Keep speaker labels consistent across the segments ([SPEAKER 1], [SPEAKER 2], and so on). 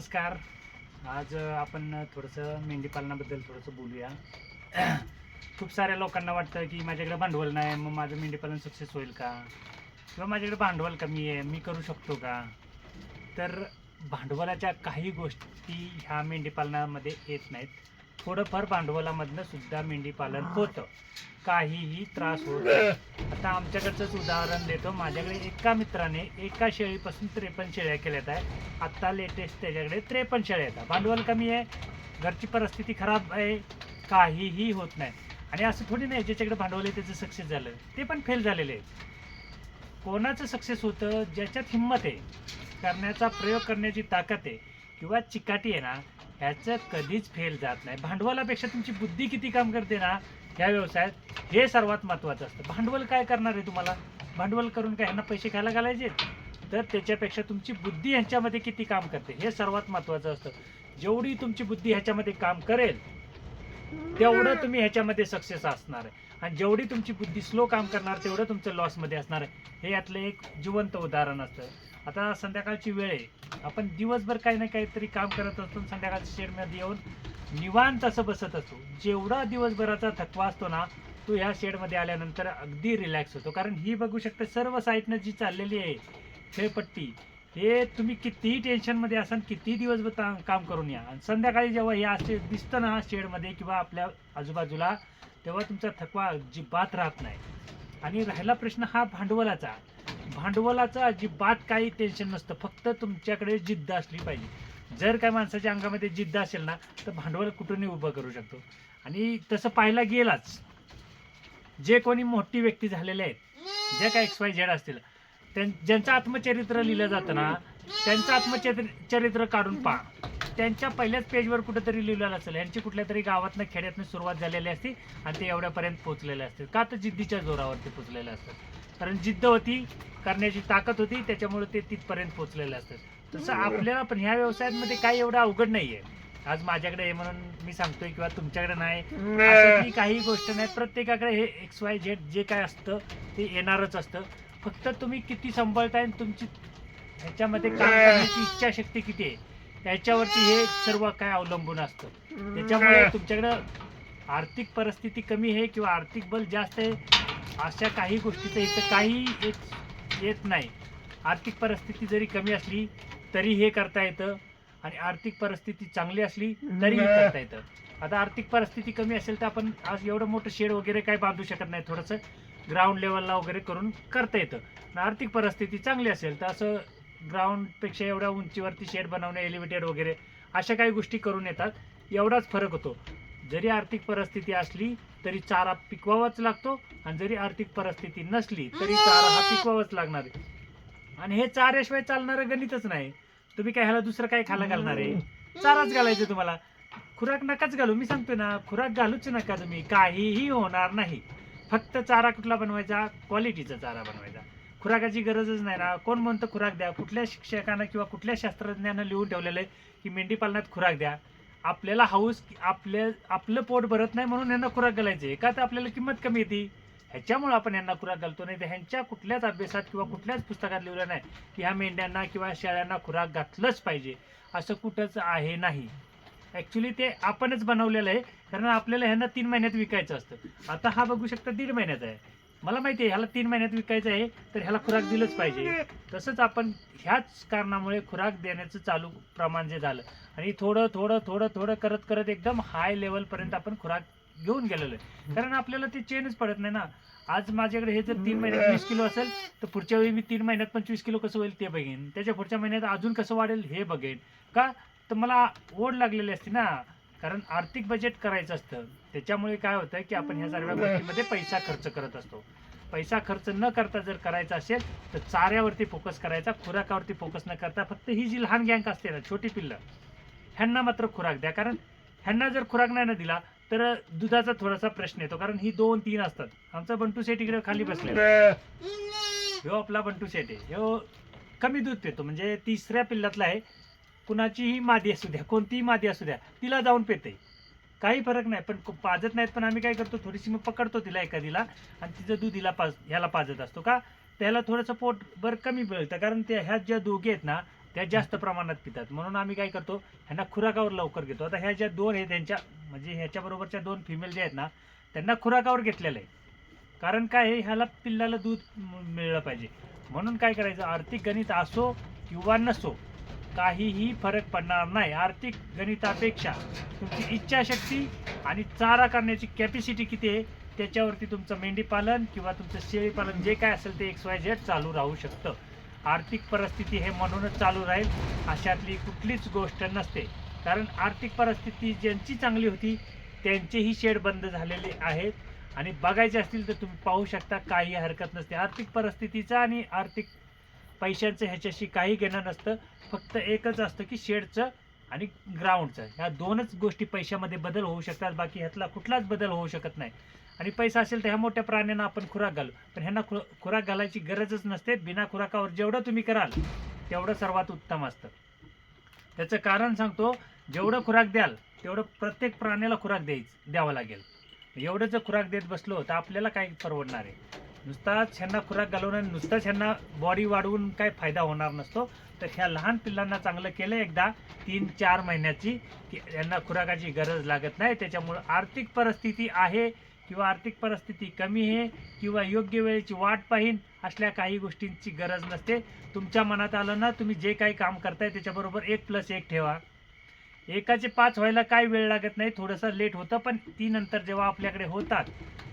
[SPEAKER 1] नमस्कार. आज आपण थोडंसं मेंढीपालनाबद्दल थोडंसं बोलूया. खूप साऱ्या लोकांना वाटतं की माझ्याकडे भांडवल नाही मग माझं मेंढीपालन सक्सेस होईल का? किंवा माझ्याकडे भांडवल कमी आहे मी करू शकतो का? तर भांडवलाच्या काही गोष्टी ह्या मेंढीपालनामध्ये येत नाहीत. थोडंफार भांडवलामधनं सुद्धा मेंढीपालन होतं. काहीही त्रास होत आता आमच्याकडचंच उदाहरण देतो. माझ्याकडे एका मित्राने एका शेळीपासून त्रेपन्न शेळ्या केल्यात आहे. आत्ता लेटेस्ट त्याच्याकडे त्रेपन्न शेळ्या येतात भांडवल कमी आहे. घरची परिस्थिती खराब आहे. काहीही होत नाही. आणि असं थोडी नाही ज्याच्याकडे भांडवल आहे त्याचं सक्सेस झालं. ते पण फेल झालेले आहेत. कोणाचं सक्सेस होतं? ज्याच्यात हिंमत आहे करण्याचा प्रयोग करण्याची ताकद आहे किंवा चिकाटी आहे ना ह्याचं कधीच फेल जात नाही. भांडवलापेक्षा तुमची बुद्धी किती काम करते ना ह्या व्यवसायात हे सर्वात महत्त्वाचं असतं. भांडवल काय करणार आहे तुम्हाला? भांडवल करून काय ह्यांना पैसे खायला घालायचे? तर त्याच्यापेक्षा तुमची बुद्धी ह्यांच्यामध्ये किती काम करते? हे सर्वात महत्त्वाचं असतं. जेवढी तुमची बुद्धी ह्याच्यामध्ये काम करेल तेवढं तुम्ही ह्याच्यामध्ये सक्सेस असणार आहे. आणि जेवढी तुमची बुद्धी स्लो काम करणार तेवढं तुमचं लॉसमध्ये असणार आहे. हे यातलं एक जिवंत उदाहरण असतं. आता संध्याकाळची वेळ आहे. आपण दिवसभर काही ना काहीतरी काम करत असतो आणि संध्याकाळच्या शेडमध्ये येऊन निवांत असं बसत असतो जेवढा दिवसभराचा थकवा असतो ना तो ह्या शेडमध्ये आल्यानंतर अगदी रिलॅक्स होतो. कारण ही बघू शकता सर्व साईडनं जी चाललेली आहे खेळपट्टी हे तुम्ही कितीही टेन्शनमध्ये असाल कितीही दिवसभर ता- काम करून या. आणि संध्याकाळी जेव्हा हे असे दिसतं ना शेडमध्ये किंवा आपल्या आजूबाजूला तेव्हा तुमचा थकवा अजिबात राहत नाही. आणि राहिला प्रश्न हा भांडवलाचा. भांडवलाचं अजिबात काही टेन्शन नसतं. फक्त तुमच्याकडे जिद्द असली पाहिजे. जर काय माणसाच्या अंगामध्ये जिद्द असेल ना तर भांडवल कुठूनही उभं करू शकतो. आणि तसं पाहायला गेलाच जे कोणी मोठी व्यक्ती झालेले आहेत जे काय एक्स वाय झेड असतील त्यां- ज्यांचं आत्मचरित्र लिहिलं जातं ना त्यांचं आत्मचरित्र चरित्र काढून पहा. त्यांच्या पहिल्याच पेजवर कुठेतरी लिहिलेलं असेल यांची कुठल्या तरी गावातनं खेड्यातनं सुरुवात झालेली असते आणि ते एवढ्यापर्यंत पोचलेले असते का तर जिद्दीच्या जोरावरती पोचलेले असतात? कारण जिद्द होती करण्याची ताकद होती त्याच्यामुळे ते तिथपर्यंत पोहोचलेले असतात. तसं आपल्याला पण ह्या व्यवसायामध्ये काही एवढं अवघड नाहीये. आज माझ्याकडे आहे म्हणून मी सांगतोय किंवा तुमच्याकडे नाही. अशातली काही गोष्ट नाही प्रत्येकाकडे हे एक्स वाय झेड जे काय असतं ते येणारच असतं. फक्त तुम्ही किती सांभाळताय आणि तुमची ह्याच्यामध्ये काम करण्याची इच्छाशक्ती किती आहे त्याच्यावरती हे सर्व काय अवलंबून असतं. त्याच्यामुळे तुमच्याकडं आर्थिक परिस्थिती कमी आहे किंवा आर्थिक बल जास्त आहे अशा काही गोष्टीचं इथं काही येत येत नाही. आर्थिक परिस्थिती जरी कमी असली तरी हे करता येतं. आणि आर्थिक परिस्थिती चांगली असली तरी हे करता येतं. आता आर्थिक परिस्थिती कमी असेल तर आपण आज एवढं मोठं शेड वगैरे काही बांधू शकत नाही. थोडंसं ग्राउंड लेवलला वगैरे करून करता येतं. आणि आर्थिक परिस्थिती चांगली असेल तर असं ग्राउंडपेक्षा एवढ्या उंचीवरती शेड बनवणे एलिव्हेटेड वगैरे अशा काही गोष्टी करून येतात. एवढाच फरक होतो. जरी आर्थिक परिस्थिती असली तरी चारा पिकवावाच लागतो आणि जरी आर्थिक परिस्थिती नसली तरी चारा हा पिकवावाच लागणार आहे. आणि हे चाऱ्याशिवाय चालणारं गणितच नाही. तुम्ही काय ह्याला दुसरं काय खायला घालणार आहे? चाराच घालायचं तुम्हाला. खुराक नकाच घालू. मी सांगतोय ना खुराक घालूच नका तुम्ही. काहीही होणार नाही. फक्त चारा कुठला बनवायचा? क्वालिटीचा चारा बनवायचा. खुराकाची गरजच नाही ना. कोण म्हणतं खुराक द्या? कुठल्या शिक्षकानं किंवा कुठल्या शास्त्रज्ञानं लिहून ठेवलेलं आहे की मेंढी पालनात खुराक द्या? आपल्याला हाऊस आपल्या आपलं पोट भरत नाही म्हणून यांना खुराक घालायचे का तर आपल्याला किंमत कमी येते? ह्याच्यामुळे आपण यांना खुराक घालतो नाही तर ह्यांच्या कुठल्याच अभ्यासात किंवा कुठल्याच पुस्तकात लिहिलं नाही की ह्या मेंढ्यांना किंवा शेळ्यांना खुराक घातलंच पाहिजे. असं कुठंच आहे नाही. ॲक्च्युली ते आपणच बनवलेलं आहे. कारण आपल्याला ह्यांना तीन महिन्यात विकायचं असतं. आता हा बघू शकता दीड महिन्याचा आहे. मला माहिती आहे ह्याला तीन महिन्यात विकायचं आहे तर ह्याला खुराक दिलंच पाहिजे. तसंच आपण ह्याच कारणामुळे खुराक देण्याचं चालू प्रमाण जे झालं आणि थोडं थोडं थोडं थोडं करत करत एकदम हाय लेवलपर्यंत आपण खुराक घेऊन गेलेलो आहे. कारण आपल्याला ते चेनच पडत नाही ना. आज माझ्याकडे हे जर तीन महिन्यात वीस किलो असेल तर पुढच्या वेळी मी तीन महिन्यात पंचवीस किलो कसं होईल ते बघेन. त्याच्या पुढच्या महिन्यात अजून कसं वाढेल हे बघेन. का? तर मला ओढ लागलेली असते ना. कारण आर्थिक बजेट करायचं असतं. त्याच्यामुळे काय होतं की आपण ह्या सर्व गोष्टीमध्ये पैसा खर्च करत असतो. पैसा खर्च न करता जर करायचा असेल तर चाऱ्यावरती फोकस करायचा खुराकावरती फोकस न करता फक्त ही जी लहान गँग असते ना छोटी पिल्लं ह्यांना मात्र खुराक द्या. कारण ह्यांना जर खुराक नाही ना दिला तर दुधाचा थोडासा प्रश्न येतो. कारण ही दोन तीन असतात. आमचा बंटू सेट इकडे खाली बसलेला आहे. ह्यो आपला बंटू सेट आहे. ह्यो कमी दूध पितो. म्हणजे तिसऱ्या पिल्लातला आहे. कुणाचीही मादी असू द्या कोणतीही मादी असू द्या तिला जाऊन पेते. काही फरक नाही पण पाजत नाहीत पण आम्ही काय करतो थोडीशी मग पकडतो तिला एखादीला आणि तिचं दूध हिला पाज ह्याला पाजत असतो का? त्याला थोडंसं पोट बरं कमी मिळतं कारण त्या ह्या ज्या दोघे आहेत ना त्या जास्त प्रमाणात पितात. म्हणून आम्ही काय करतो ह्यांना खुराकावर लवकर घेतो. आता ह्या ज्या दोन आहेत त्यांच्या म्हणजे ह्याच्याबरोबरच्या दोन फिमेल ज्या आहेत ना त्यांना खुराकावर घेतलेलं आहे. कारण काय आहे ह्याला पिल्लाला दूध मिळलं पाहिजे. म्हणून काय करायचं आर्थिक गणित असो किंवा नसो काहीही फरक पडणार नाही. आर्थिक गणितापेक्षा तुमची इच्छाशक्ती आणि चारा करण्याची कॅपॅसिटी किती आहे त्याच्यावरती तुमचं मेंढीपालन किंवा तुमचं शेळीपालन जे काय असेल ते एक्स वाय झेड चालू राहू शकतं. आर्थिक परिस्थिती हे म्हणूनच चालू राहील अशातली कुठलीच गोष्ट नसते. कारण आर्थिक परिस्थिती ज्यांची चांगली होती त्यांचेही शेड बंद झालेले आहेत. आणि बघायचे असतील तर तुम्ही पाहू शकता काही हरकत नसते. आर्थिक परिस्थितीचा आणि आर्थिक पैशांचं ह्याच्याशी काही घेणं नसतं. फक्त एकच असतं की शेडचं आणि ग्राउंडचं ह्या दोनच गोष्टी पैशामध्ये बदल होऊ शकतात. बाकी ह्यातला कुठलाच बदल होऊ शकत नाही. आणि पैसा असेल तर ह्या मोठ्या प्राण्यांना आपण खुराक घालू. पण ह्यांना खु खुराक घालायची गरजच नसते. बिना खुराकावर जेवढं तुम्ही कराल तेवढं सर्वात उत्तम असतं. त्याचं कारण सांगतो जेवढं खुराक द्याल तेवढं प्रत्येक प्राण्याला खुराक द्यायच द्यावं लागेल. एवढं जर खुराक देत बसलो तर आपल्याला काय परवडणार आहे. नुसताच ह्यांना खुराक घालवून आणि नुसताच ह्यांना बॉडी वाढवून काय फायदा होणार नसतो. तर ह्या लहान पिल्लांना चांगलं केलं एकदा तीन चार महिन्याची की यांना खुराकाची गरज लागत नाही. त्याच्यामुळं आर्थिक परिस्थिती आहे किंवा आर्थिक परिस्थिती कमी आहे किंवा योग्य वेळेची वाट पाहीन असल्या काही गोष्टींची गरज नसते. तुमच्या मनात आलं ना तुम्ही जे काही काम करताय त्याच्याबरोबर एक प्लस एक ठेवा. एकाचे पाच व्हायला काय वेळ लागत नाही थोडंसं लेट होतं पण ती नंतर जेव्हा आपल्याकडे होतात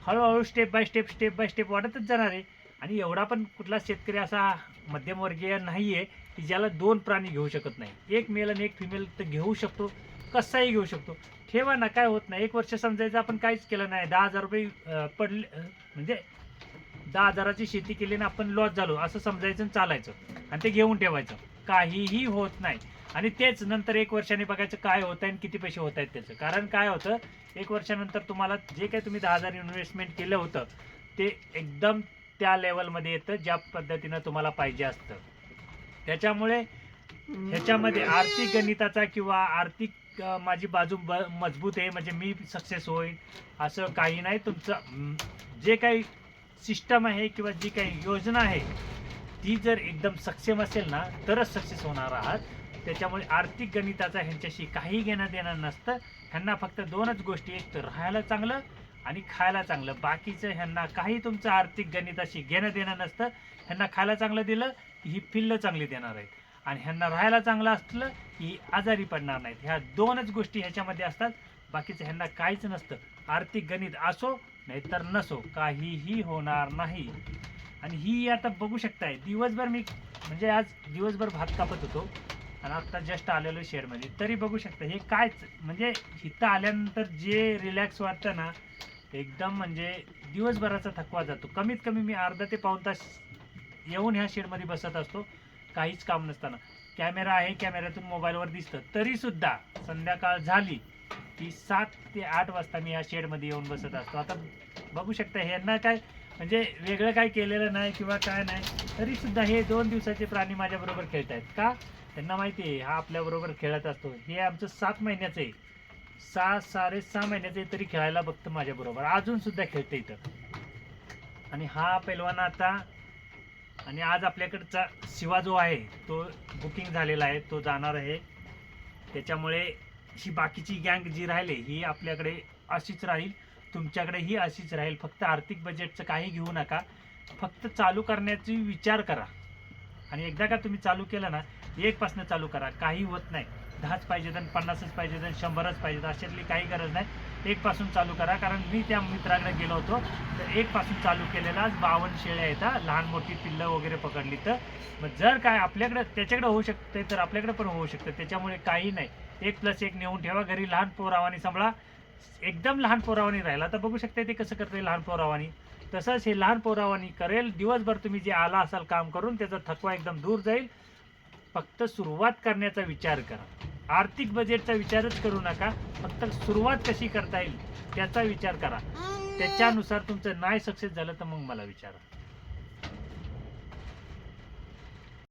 [SPEAKER 1] हळूहळू step by step step by step वाढतच जाणार आहे. आणि एवढा पण कुठला शेतकरी असा मध्यमवर्गीय नाही आहे की ज्याला दोन प्राणी घेऊ शकत नाही. एक मेल आणि एक फिमेल तर घेऊ शकतो कसाही घेऊ शकतो. ठेवा ना काय होत नाही. एक वर्ष समजायचं आपण काहीच केलं नाही. दहा हजार रुपये पडले म्हणजे दहा हजाराची शेती केली ना आपण लॉस झालो. असं समजायचं चालायचं. आणि ते घेऊन ठेवायचं. काहीही होत नाही. आणि तेच नंतर एक वर्षाने बघायचं काय होत आहे आणि किती पैसे होत आहेत त्याचं. कारण काय होतं एक वर्षानंतर तुम्हाला जे काही तुम्ही दहा हजार इन्व्हेस्टमेंट केलं होतं ते एकदम त्या लेवलमध्ये येतं ज्या पद्धतीनं तुम्हाला पाहिजे असतं. त्याच्यामुळे ह्याच्यामध्ये आर्थिक गणिताचा किंवा आर्थिक माझी बाजू ब मजबूत आहे म्हणजे मी सक्सेस होईल असं काही नाही. तुमचं जे काही सिस्टम आहे किंवा जी काही योजना आहे ती जर एकदम सक्षम असेल ना तरच सक्सेस होणार आहात. त्याच्यामुळे आर्थिक गणिताचा ह्यांच्याशी काही घेणं देणं नसतं. ह्यांना फक्त दोनच गोष्टी एक तर राहायला चांगलं आणि खायला चांगलं. बाकीचं ह्यांना काही तुमचं आर्थिक गणिताशी घेणं देणं नसतं. ह्यांना खायला चांगलं दिलं की ही पिल्लं चांगली देणार आहेत. आणि ह्यांना राहायला चांगलं असलं की आजारी पडणार नाहीत. ह्या दोनच गोष्टी ह्याच्यामध्ये असतात. बाकीचं ह्यांना काहीच नसतं. आर्थिक गणित असो नाहीतर नसो काहीही होणार नाही. आणि ही आता बघू शकताय दिवसभर मी म्हणजे आज दिवसभर भात कापत होतो. आणि आता जस्ट आलेलो शेडमध्ये तरी बघू शकता हे काय म्हणजे इथं आल्यानंतर जे रिलॅक्स वाटतं ना एकदम म्हणजे दिवसभराचा थकवा जातो. कमीत कमी मी अर्धा ते पाऊण तास येऊन ह्या शेडमध्ये बसत असतो. काहीच काम नसताना. कॅमेरा आहे कॅमेऱ्यातून मोबाईलवर दिसतं. तरीसुद्धा संध्याकाळ झाली की सात ते आठ वाजता मी या शेडमध्ये येऊन बसत असतो. आता बघू शकता ह्यांना काय म्हणजे वेगळं काय केलेलं नाही किंवा काय नाही तरीसुद्धा हे दोन दिवसाचे प्राणी माझ्याबरोबर खेळत आहेत का? त्यांना माहिती आहे हा आपल्याबरोबर खेळत असतो. हे आमचं सात महिन्याचं आहे. सहा साडेसहा महिन्याचं आहे तरी खेळायला बघतं माझ्याबरोबर अजून सुद्धा खेळतं इथं. आणि हा पैलवान आता आणि आज आपल्याकडचा शिवा जो आहे तो बुकिंग झालेला आहे तो जाणार आहे. त्याच्यामुळे ही बाकीची गँग जी राहिली ही आपल्याकडे अशीच राहील. तुमच्याकडे ही अशीच राहील. फक्त आर्थिक बजेटचं काही घेऊ नका. फक्त चालू करण्याची विचार करा. आणि एकदा का तुम्ही चालू केलं ना एकपासनं चालू करा. काही होत नाही. दहाच पाहिजे आणि पन्नासच पाहिजे आणि शंभरच पाहिजे अशातली काही गरज नाही. एकपासून चालू करा. कारण मी त्या मित्राकडे गेलो होतो. तर एकपासून चालू केलेला आज बावन्न शेळ्या येतात लहान मोठी पिल्लं वगैरे पकडली तर. मग जर काय आपल्याकडे त्याच्याकडे होऊ शकते तर आपल्याकडे पण होऊ शकतं. त्याच्यामुळे काही नाही. एक प्लस एक नेऊन ठेवा. घरी लहान पोरावानी सांभाळा. एकदम लहान पोरावानी राहिला तर बघू शकता ते कसं करते लहान पोरावानी. तसंच हे लहान पोरावानी करेल. दिवसभर तुम्ही जे आला असाल काम करून त्याचा थकवा एकदम दूर जाईल. फक्त सुरुवात करण्याचा विचार करा. आर्थिक बजेटचा विचारच करू नका फक्त सुरुवात कशी करता येईल त्याचा विचार करा. त्याच्यानुसार तुमचं नाही सक्सेस झालं तर मग मला विचारा.